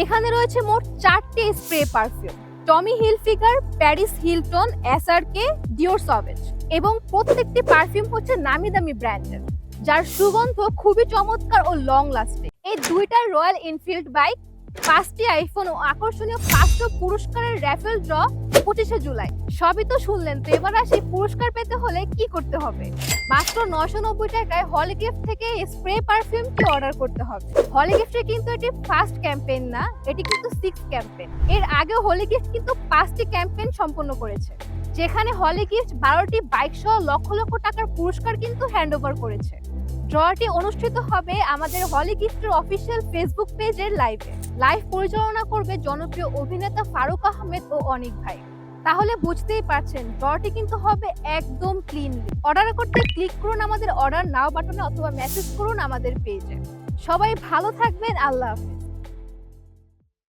এখানে রয়েছে মোট চারটে spray perfume. Tommy Hill Hilfiger, Paris Hilton, SRK, Dior Sauvage এবং প্রত্যেকটি পারফিউম হচ্ছে নামি দামি ব্র্যান্ডের, যার সুগন্ধ খুবই চমৎকার ও লং লাস্টিং এই দুইটা রয়্যাল এনফিল্ড বাইক পাঁচটি আইফোন ও আকর্ষণীয় পাঁচশো পুরস্কারের র্যাফেল ড্র পঁচিশে জুলাই। সবই তো শুনলেন, তো এবার আসি পুরস্কার পেতে হলে কি করতে হবে? মাত্র নশো নব্বই টাকায় হলি গিফট থেকে স্প্রে পারফিউমটি অর্ডার করতে হবে। হলি গিফটের কিন্তু এটি ফার্স্ট ক্যাম্পেইন না, এটি কিন্তু সিক্স ক্যাম্পেইন এর আগে হলি গিফট কিন্তু পাঁচটি ক্যাম্পেইন সম্পন্ন করেছে। যেখানে হলি গিফট বারোটি বাইক সহ লক্ষ লক্ষ টাকার পুরস্কার কিন্তু হ্যান্ড ওভার করেছে। ড্রটি অনুষ্ঠিত হবে আমাদের হলি গিফটের অফিসিয়াল ফেসবুক পেজের লাইভে। লাইভ পরিচালনা করবে জনপ্রিয় অভিনেতা ফারুক আহমেদ ও অনিক ভাই। তাহলে বুঝতেই পারছেন ড্রটি কিন্তু হবে একদম ক্লিনলি অর্ডার করতে ক্লিক করুন আমাদের অর্ডার নাও বাটনে অথবা মেসেজ করুন আমাদের পেজে সবাই ভালো থাকবেন, আল্লাহ হাফেজ।